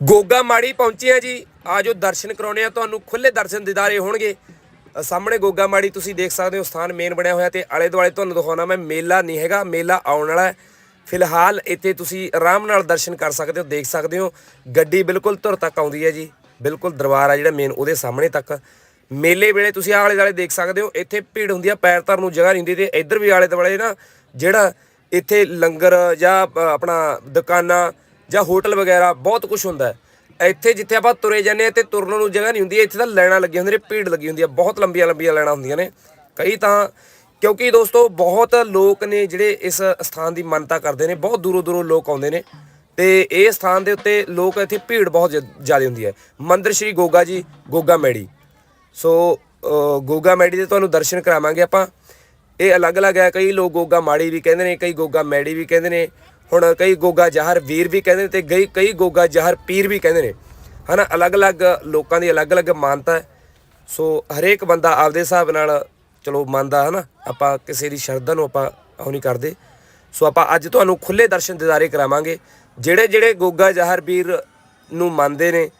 ਗੋਗਾ ਮਾੜੀ ਪਹੁੰਚੇ ਆ ਜੀ। ਆਜੋ ਦਰਸ਼ਨ ਕਰਾਉਣੇ ਆ ਤੁਹਾਨੂੰ ਖੁੱਲੇ ਦਰਸ਼ਨ ਦਿਦਾਰੇ ਹੋਣਗੇ। ਸਾਹਮਣੇ ਗੋਗਾ ਮਾੜੀ ਤੁਸੀਂ ਦੇਖ ਸਕਦੇ ਹੋ, ਸਥਾਨ ਮੇਨ ਬਣਿਆ ਹੋਇਆ ਤੇ ਆਲੇ ਦੁਆਲੇ ਤੁਹਾਨੂੰ ਦਿਖਾਉਣਾ ਮੈਂ, ਮੇਲਾ ਨਹੀਂ ਹੈਗਾ, ਮੇਲਾ ਆਉਣ ਵਾਲਾ ਹੈ। ਫਿਲਹਾਲ ਇੱਥੇ ਤੁਸੀਂ ਆਰਾਮ ਨਾਲ ਦਰਸ਼ਨ ਕਰ ਸਕਦੇ ਹੋ, ਦੇਖ ਸਕਦੇ ਹੋ। ਗੱਡੀ ਬਿਲਕੁਲ ਧੁਰ ਤੱਕ ਆਉਂਦੀ ਹੈ ਜੀ। ਬਿਲਕੁਲ ਦਰਬਾਰ ਆ ਜਿਹੜਾ ਮੇਨ, ਉਹਦੇ ਸਾਹਮਣੇ ਤੱਕ। ਮੇਲੇ ਵੇਲੇ ਤੁਸੀਂ ਆਲੇ ਦੁਆਲੇ ਦੇਖ ਸਕਦੇ ਹੋ, ਇੱਥੇ ਭੀੜ ਹੁੰਦੀ ਆ, ਪੈਰ ਧਰਨ ਨੂੰ ਜਗ੍ਹਾ ਨਹੀਂ ਹੁੰਦੀ ਤੇ ਇੱਧਰ ਵੀ ਆਲੇ ਦੁਆਲੇ ਨਾ ਜਿਹੜਾ ਇੱਥੇ ਲੰਗਰ ਜਾਂ ਆਪਣਾ ਦੁਕਾਨਾਂ ਜਾਂ ਹੋਟਲ ਵਗੈਰਾ, ਬਹੁਤ ਕੁਝ ਹੁੰਦਾ ਹੈ। ਇੱਥੇ ਜਿੱਥੇ ਆਪਾਂ ਤੁਰੇ ਜਾਂਦੇ ਆ ਤੇ ਤੁਰਨ ਨੂੰ ਜਗ੍ਹਾ ਨਹੀਂ ਹੁੰਦੀ, ਇੱਥੇ ਤਾਂ ਲਾਈਨਾਂ ਲੱਗੀਆਂ ਹੁੰਦੀਆਂ ਨੇ, ਭੀੜ ਲੱਗੀ ਹੁੰਦੀ ਆ ਬਹੁਤ ਲੰਬੀਆਂ ਲੰਬੀਆਂ ਲਾਈਨਾਂ ਹੁੰਦੀਆਂ ਨੇ। ਕਈ ਤਾਂ ਕਿਉਂਕਿ ਦੋਸਤੋ, ਬਹੁਤ ਲੋਕ ਨੇ ਜਿਹੜੇ ਇਸ ਸਥਾਨ ਦੀ ਮੰਨਤਾ ਕਰਦੇ ਨੇ, ਬਹੁਤ ਦੂਰੋਂ ਦੂਰੋਂ ਲੋਕ ਆਉਂਦੇ ਨੇ ਤੇ ਇਹ ਸਥਾਨ ਦੇ ਉੱਤੇ ਲੋਕ ਇੱਥੇ ਭੀੜ ਬਹੁਤ ਜ਼ਿਆਦਾ ਹੁੰਦੀ ਹੈ। ਮੰਦਰ ਸ਼੍ਰੀ ਗੋਗਾ ਜੀ, ਗੋਗਾ ਮੈੜੀ। ਸੋ ਗੋਗਾ ਮੈੜੀ ਦੇ ਤੁਹਾਨੂੰ ਦਰਸ਼ਨ ਕਰਾਵਾਂਗੇ ਆਪਾਂ। ਇਹ ਅਲੱਗ-ਅਲੱਗ ਹੈ, ਕਈ ਲੋਕ ਗੋਗਾ ਮਾੜੀ ਵੀ ਕਹਿੰਦੇ ਨੇ, ਕਈ ਗੋਗਾ ਮੈੜੀ ਵੀ ਕਹਿੰਦੇ ਨੇ। ਹੁਣ ਕਈ ਗੋਗਾ ਜਹਰ ਵੀਰ ਵੀ ਕਹਿੰਦੇ ਨੇ ਤੇ ਕਈ ਕਈ ਗੋਗਾ ਜਹਰ ਪੀਰ ਵੀ ਕਹਿੰਦੇ ਨੇ। ਹਨਾ, ਅਲੱਗ-ਅਲੱਗ ਲੋਕਾਂ ਦੀ ਅਲੱਗ-ਅਲੱਗ ਮਾਨਤਾ ਹੈ। ਸੋ ਹਰੇਕ ਬੰਦਾ ਆਪਦੇ ਹਿਸਾਬ ਨਾਲ ਚਲੋ ਮੰਨਦਾ, ਹਨਾ। ਆਪਾਂ ਕਿਸੇ ਦੀ ਸ਼ਰਧਾ ਨੂੰ ਆਪਾਂ ਉਹ ਨਹੀਂ ਕਰਦੇ। ਸੋ ਆਪਾਂ ਅੱਜ ਤੁਹਾਨੂੰ ਖੁੱਲੇ ਦਰਸ਼ਨ ਦਿਦਾਰੇ ਕਰਾਵਾਂਗੇ। ਜਿਹੜੇ ਜਿਹੜੇ ਗੋਗਾ ਜਹਰ ਵੀਰ ਨੂੰ ਮੰਨਦੇ ਨੇ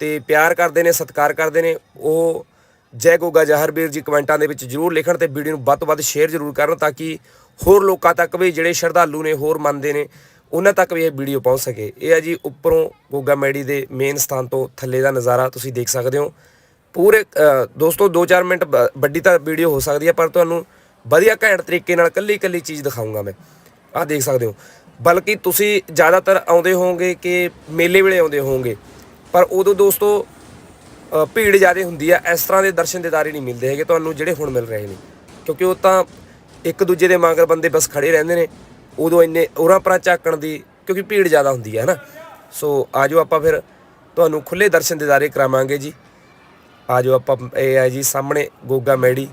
ਤੇ ਪਿਆਰ ਕਰਦੇ ਨੇ, ਸਤਿਕਾਰ ਕਰਦੇ ਨੇ, ਉਹ ਜੈ ਗੋਗਾ ਜਹਰ ਵੀਰ ਜੀ ਕਮੈਂਟਾਂ ਦੇ ਵਿੱਚ ਜਰੂਰ ਲਿਖਣ ਤੇ ਵੀਡੀਓ ਨੂੰ ਵੱਧ ਤੋਂ ਵੱਧ ਸ਼ੇਅਰ ਜਰੂਰ ਕਰਨ ਤਾਂ ਕਿ ਹੋਰ ਲੋਕਾਂ ਤੱਕ ਵੀ ਜਿਹੜੇ ਸ਼ਰਧਾਲੂ ਨੇ, ਹੋਰ ਮੰਨਦੇ ਨੇ, ਉਹਨਾਂ ਤੱਕ ਵੀ ਇਹ ਵੀਡੀਓ ਪਹੁੰਚ ਸਕੇ। ਇਹ ਹੈ ਜੀ ਉੱਪਰੋਂ ਗੋਗਾ ਮੈੜੀ ਦੇ ਮੇਨ ਸਥਾਨ ਤੋਂ ਥੱਲੇ ਦਾ ਨਜ਼ਾਰਾ ਤੁਸੀਂ ਦੇਖ ਸਕਦੇ ਹੋ। ਪੂਰੇ ਦੋਸਤੋ 2-4 ਮਿੰਟ ਬ- ਵੱਡੀ ਤਾਂ ਵੀਡੀਓ ਹੋ ਸਕਦੀ ਹੈ, ਪਰ ਤੁਹਾਨੂੰ ਵਧੀਆ ਘੈਂਟ ਤਰੀਕੇ ਨਾਲ ਕੱਲੀ ਕੱਲੀ ਚੀਜ਼ ਦਿਖਾਉਂਗਾ ਮੈਂ। ਆਹ ਦੇਖ ਸਕਦੇ ਹੋ। ਬਲਕਿ ਤੁਸੀਂ ਜ਼ਿਆਦਾਤਰ ਆਉਂਦੇ ਹੋਵੋਗੇ ਕਿ ਮੇਲੇ ਵੇਲੇ ਆਉਂਦੇ ਹੋਵੋਗੇ, ਪਰ ਉਦੋਂ ਦੋਸਤੋ ਭੀੜ ਜ਼ਿਆਦਾ ਹੁੰਦੀ ਆ, ਇਸ ਤਰ੍ਹਾਂ ਦੇ ਦਰਸ਼ਨ ਦਿਦਾਰੇ ਨਹੀਂ ਮਿਲਦੇ ਹੈਗੇ, ਤੁਹਾਨੂੰ ਜਿਹੜੇ ਹੁਣ ਮਿਲ ਰਹੇ ਨੇ। ਕਿਉਂਕਿ ਉਹ ਤਾਂ ਇੱਕ ਦੂਜੇ ਦੇ ਮਗਰ ਬੰਦੇ ਬਸ ਖੜੇ ਰਹਿੰਦੇ ਨੇ, ਉਦੋਂ ਇੰਨੇ ਉਰਾਂ ਪਰਾਂ ਝਾਕਣ ਦੀ ਕਿਉਂਕਿ ਭੀੜ ਜ਼ਿਆਦਾ ਹੁੰਦੀ ਹੈ ਨਾ ਸੋ ਆਜੋ ਆਪਾਂ ਫਿਰ ਤੁਹਾਨੂੰ ਖੁੱਲੇ ਦਰਸ਼ਨ ਦਿਦਾਰੇ ਕਰਾਵਾਂਗੇ ਜੀ। ਆਜੋ ਆਪਾਂ, ਇਹ ਹੈ ਜੀ ਸਾਹਮਣੇ ਗੋਗਾ ਮੈੜੀ।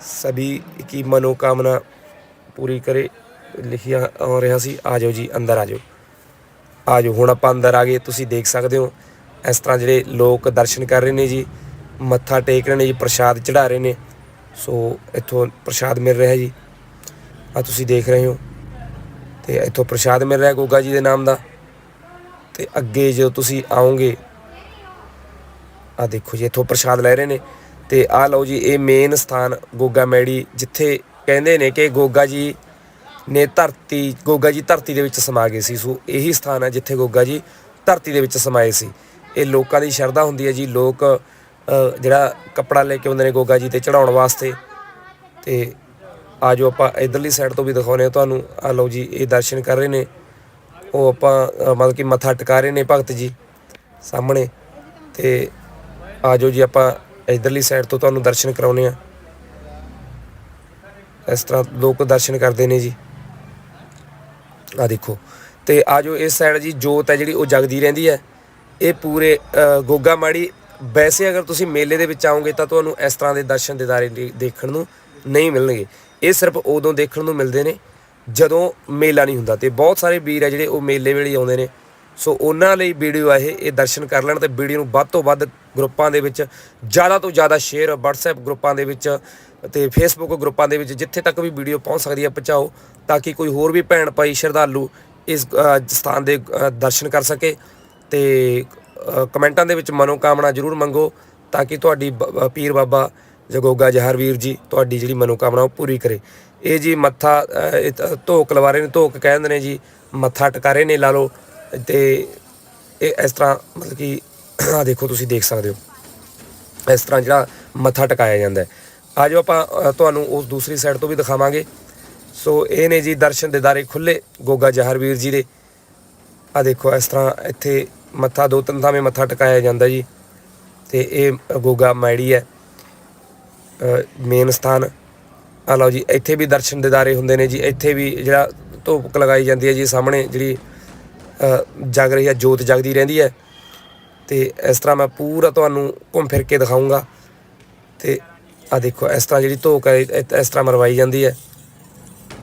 ਸਭੀ ਕੀ ਮਨੋਕਾਮਨਾ ਪੂਰੀ ਕਰੇ, ਲਿਖਿਆ ਆ ਰਿਹਾ ਸੀ। ਆਜੋ ਜੀ, ਅੰਦਰ ਆਜੋ। ਆਜੋ, ਹੁਣ ਆਪਾਂ ਅੰਦਰ ਆ ਗਏ, ਤੁਸੀਂ ਦੇਖ ਸਕਦੇ ਹੋ, ਇਸ ਤਰ੍ਹਾਂ ਜਿਹੜੇ ਲੋਕ ਦਰਸ਼ਨ ਕਰ ਰਹੇ ਨੇ ਜੀ, ਮੱਥਾ ਟੇਕ ਰਹੇ ਨੇ ਜੀ, ਪ੍ਰਸ਼ਾਦ ਚੜਾ ਰਹੇ ਨੇ। ਸੋ ਇੱਥੋਂ ਪ੍ਰਸ਼ਾਦ ਮਿਲ ਰਿਹਾ ਜੀ। ਆ ਤੁਸੀਂ ਦੇਖ ਰਹੇ ਹੋ। ਤੇ ਇੱਥੋਂ ਪ੍ਰਸ਼ਾਦ ਮਿਲ ਰਿਹਾ ਗੋਗਾ ਜੀ ਦੇ ਨਾਮ ਦਾ। ਤੇ ਅੱਗੇ ਜਦੋਂ ਤੁਸੀਂ ਆਓਗੇ ਆ ਦੇਖੋ ਜੀ, ਇੱਥੋਂ ਪ੍ਰਸ਼ਾਦ ਲੈ ਰਹੇ ਨੇ। ਤੇ ਆ ਲਓ ਜੀ, ਇਹ ਮੇਨ ਸਥਾਨ ਗੋਗਾ ਮੈੜੀ, ਜਿੱਥੇ ਕਹਿੰਦੇ ਨੇ ਕਿ ਗੋਗਾ ਜੀ ਨੇ ਧਰਤੀ, ਗੋਗਾ ਜੀ ਧਰਤੀ ਦੇ ਵਿੱਚ ਸਮਾ ਗਏ ਸੀ। ਸੋ ਇਹੀ ਸਥਾਨ ਹੈ ਜਿੱਥੇ ਗੋਗਾ ਜੀ ਧਰਤੀ ਦੇ ਵਿੱਚ ਸਮਾਏ ਸੀ। ਇਹ ਲੋਕਾਂ ਦੀ ਸ਼ਰਧਾ ਹੁੰਦੀ ਹੈ ਜੀ। ਲੋਕ ਜਿਹੜਾ ਕੱਪੜਾ ਲੈ ਕੇ ਆਉਂਦੇ ਨੇ ਗੋਗਾ ਜੀ ਤੇ ਚੜਾਉਣ ਵਾਸਤੇ, ਤੇ ਆਜੋ ਆਪਾਂ ਇਧਰਲੀ ਸਾਈਡ ਤੋਂ ਵੀ ਦਿਖਾਉਨੇ ਆ ਤੁਹਾਨੂੰ। ਆ ਲਓ ਜੀ, ਇਹ ਦਰਸ਼ਨ ਕਰ ਰਹੇ ਨੇ। ਉਹ ਆਪਾਂ ਮਤਲਬ ਕਿ ਮੱਥਾ ਟਿਕਾ ਰਹੇ ਨੇ ਭਗਤ ਜੀ ਸਾਹਮਣੇ। ਤੇ ਆਜੋ ਜੀ ਆਪਾਂ ਇਧਰਲੀ ਸਾਈਡ ਤੋਂ ਤੁਹਾਨੂੰ ਦਰਸ਼ਨ ਕਰਾਉਨੇ ਆ ਇਸ ਤਰ੍ਹਾਂ ਲੋਕ ਦਰਸ਼ਨ ਕਰਦੇ ਨੇ ਜੀ। ਆ ਦੇਖੋ, ਤੇ ਆਜੋ ਇਸ ਸਾਈਡ ਜੀ ਜੋਤ ਹੈ ਜਿਹੜੀ, ਉਹ ਜਗਦੀ ਰਹਿੰਦੀ ਹੈ। ਇਹ ਪੂਰੇ ਗੋਗਾ ਮਾੜੀ ਵੈਸੇ ਅਗਰ ਤੁਸੀਂ ਮੇਲੇ ਦੇ ਵਿੱਚ ਆਓਗੇ ਤਾਂ ਤੁਹਾਨੂੰ ਇਸ ਤਰ੍ਹਾਂ ਦੇ ਦਰਸ਼ਨ ਦਿਦਾਰੇ ਦੇ- ਦੇਖਣ ਨੂੰ ਨਹੀਂ ਮਿਲਣਗੇ। ਇਹ ਸਿਰਫ ਉਦੋਂ ਦੇਖਣ ਨੂੰ ਮਿਲਦੇ ਨੇ ਜਦੋਂ ਮੇਲਾ ਨਹੀਂ ਹੁੰਦਾ ਤੇ ਬਹੁਤ ਸਾਰੇ ਵੀਰ ਆ ਜਿਹੜੇ ਉਹ ਮੇਲੇ ਵੇਲੇ ਆਉਂਦੇ ਨੇ। ਸੋ ਉਹਨਾਂ ਲਈ ਵੀਡੀਓ ਆ ਇਹ ਇਹ ਦਰਸ਼ਨ ਕਰ ਲੈਣ ਤੇ ਵੀਡੀਓ ਨੂੰ ਵੱਧ ਤੋਂ ਵੱਧ ਗਰੁੱਪਾਂ ਦੇ ਵਿੱਚ ਜ਼ਿਆਦਾ ਤੋਂ ਜ਼ਿਆਦਾ ਸ਼ੇਅਰ, WhatsApp ਗਰੁੱਪਾਂ ਦੇ ਵਿੱਚ ਤੇ Facebook ਗਰੁੱਪਾਂ ਦੇ ਵਿੱਚ ਜਿੱਥੇ ਤੱਕ ਵੀ ਵੀਡੀਓ ਪਹੁੰਚ ਸਕਦੀ ਹੈ ਪਹੁੰਚਾਓ ਤਾਂ ਕਿ ਕੋਈ ਹੋਰ ਵੀ ਭੈਣ ਭਾਈ ਸ਼ਰਧਾਲੂ ਇਸ ਸਥਾਨ ਦੇ ਦਰਸ਼ਨ ਕਰ ਸਕੇ ਤੇ ਕਮੈਂਟਾਂ ਦੇ ਵਿੱਚ ਮਨੋਕਾਮਨਾ ਜ਼ਰੂਰ ਮੰਗੋ ਤਾਂ ਕਿ ਤੁਹਾਡੀ ਬ- ਪੀਰ ਬਾਬਾ ਜਗੋਗਾ ਜਹਰ ਵੀਰ ਜੀ ਤੁਹਾਡੀ ਜਿਹੜੀ ਮਨੋਕਾਮਨਾ ਉਹ ਪੂਰੀ ਕਰੇ। ਇਹ ਜੀ ਮੱਥਾ ਇਹ ਧੋਕ ਲਵਾ ਰਹੇ ਨੇ, ਧੋਕ ਕਹਿੰਦੇ ਨੇ ਜੀ, ਮੱਥਾ ਟਕਾਰੇ ਨੇ ਲਾ ਲਓ ਤੇ ਇਹ ਇਸ ਤਰ੍ਹਾਂ ਮਤਲਬ ਕਿ ਆ ਦੇਖੋ ਤੁਸੀਂ ਦੇਖ ਸਕਦੇ ਹੋ। ਇਸ ਤਰ੍ਹਾਂ ਜਿਹੜਾ ਮੱਥਾ ਟਕਾਇਆ ਜਾਂਦਾ ਹੈ। ਆਜੋ ਆਪਾਂ ਤੁਹਾਨੂੰ ਉਸ ਦੂਸਰੀ ਸਾਈਡ ਤੋਂ ਵੀ ਦਿਖਾਵਾਂਗੇ। ਸੋ ਇਹ ਨੇ ਜੀ ਦਰਸ਼ਨ ਦਿਦਾਰੇ ਖੁੱਲੇ ਗੋਗਾ ਜਹਰਵੀਰ ਜੀ ਦੇ। ਆ ਦੇਖੋ ਇਸ ਤਰ੍ਹਾਂ ਇੱਥੇ ਮੱਥਾ ਦੋ ਤਿੰਨ ਥਾਵੇਂ ਮੱਥਾ ਟਿਕਾਇਆ ਜਾਂਦਾ ਜੀ ਤੇ ਇਹ ਗੋਗਾ ਮੈੜੀ ਹੈ। ਮੇਨ ਸਥਾਨ। ਆ ਲਓ ਜੀ, ਇੱਥੇ ਵੀ ਦਰਸ਼ਨ ਦਿਦਾਰੇ ਹੁੰਦੇ ਨੇ ਜੀ। ਇੱਥੇ ਵੀ ਜਿਹੜਾ ਧੂਪ ਲਗਾਈ ਜਾਂਦੀ ਹੈ ਜੀ ਸਾਹਮਣੇ, ਜਿਹੜੀ ਜਗ ਰਹੀ ਹੈ, ਜੋਤ ਜਗਦੀ ਰਹਿੰਦੀ ਹੈ। ਤੇ ਇਸ ਤਰ੍ਹਾਂ ਮੈਂ ਪੂਰਾ ਤੁਹਾਨੂੰ ਘੁੰਮ ਫਿਰ ਕੇ ਦਿਖਾਉਂਗਾ ਤੇ ਆ ਦੇਖੋ, ਇਸ ਤਰ੍ਹਾਂ ਜਿਹੜੀ ਧੋਕ ਹੈ ਇਸ ਤਰ੍ਹਾਂ ਮਰਵਾਈ ਜਾਂਦੀ ਹੈ।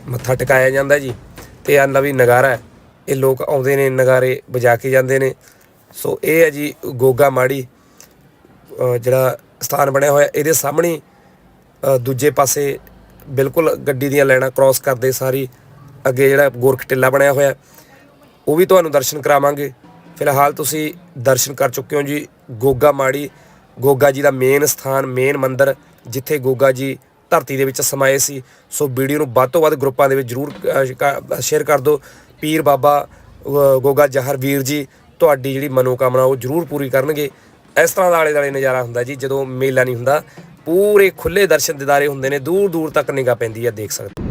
ਮੱਥਾ ਟਿਕਾਇਆ ਜਾਂਦਾ ਜੀ। ਤੇ ਆ ਨਵੀਂ ਨਗਾਰਾ ਹੈ। ਇਹ ਲੋਕ ਆਉਂਦੇ ਨੇ, ਨਗਾਰੇ ਵਜਾ ਕੇ ਜਾਂਦੇ ਨੇ। ਸੋ ਇਹ ਹੈ ਜੀ ਗੋਗਾ ਮਾੜੀ ਜਿਹੜਾ ਸਥਾਨ ਬਣਿਆ ਹੋਇਆ, ਇਹਦੇ ਸਾਹਮਣੇ ਦੂਜੇ ਪਾਸੇ ਬਿਲਕੁਲ ਗੱਡੀ ਦੀਆਂ ਲਾਈਨਾਂ ਕ੍ਰਾਸ ਕਰਦੇ ਸਾਰੀ, ਅੱਗੇ ਜਿਹੜਾ ਗੋਰਖ ਟਿੱਲਾ ਬਣਿਆ ਹੋਇਆ, ਉਹ ਵੀ ਤੁਹਾਨੂੰ ਦਰਸ਼ਨ ਕਰਾਵਾਂਗੇ। ਫਿਲਹਾਲ ਤੁਸੀਂ ਦਰਸ਼ਨ ਕਰ ਚੁੱਕੇ ਹੋ ਜੀ ਗੋਗਾ ਮਾੜੀ, ਗੋਗਾ ਜੀ ਦਾ ਮੇਨ ਸਥਾਨ ਮੇਨ ਮੰਦਿਰ, ਜਿੱਥੇ ਗੋਗਾ ਜੀ ਧਰਤੀ ਦੇ ਵਿੱਚ ਸਮਾਏ ਸੀ। ਸੋ ਵੀਡੀਓ ਨੂੰ ਵੱਧ ਤੋਂ ਵੱਧ ਗਰੁੱਪਾਂ ਦੇ ਵਿੱਚ ਜਰੂਰ ਸ਼ੇਅਰ ਕਰ ਦਿਓ। ਪੀਰ ਬਾਬਾ ਗੋਗਾ ਜਹਰ ਵੀਰ ਜੀ ਤੁਹਾਡੀ ਜਿਹੜੀ ਮਨੋਕਾਮਨਾ ਉਹ ਜਰੂਰ ਪੂਰੀ ਕਰਨਗੇ। ਇਸ ਤਰ੍ਹਾਂ ਦਾ ਆਲੇ ਦੁਆਲੇ ਨਜ਼ਾਰਾ ਹੁੰਦਾ ਜੀ, ਜਦੋਂ ਮੇਲਾ ਨਹੀਂ ਹੁੰਦਾ, ਪੂਰੇ ਖੁੱਲੇ ਦਰਸ਼ਨ ਦਿਦਾਰੇ ਹੁੰਦੇ ਨੇ ਦੂਰ ਦੂਰ ਤੱਕ ਨਿਗਾਹ ਪੈਂਦੀ ਹੈ, ਦੇਖ ਸਕਦੇ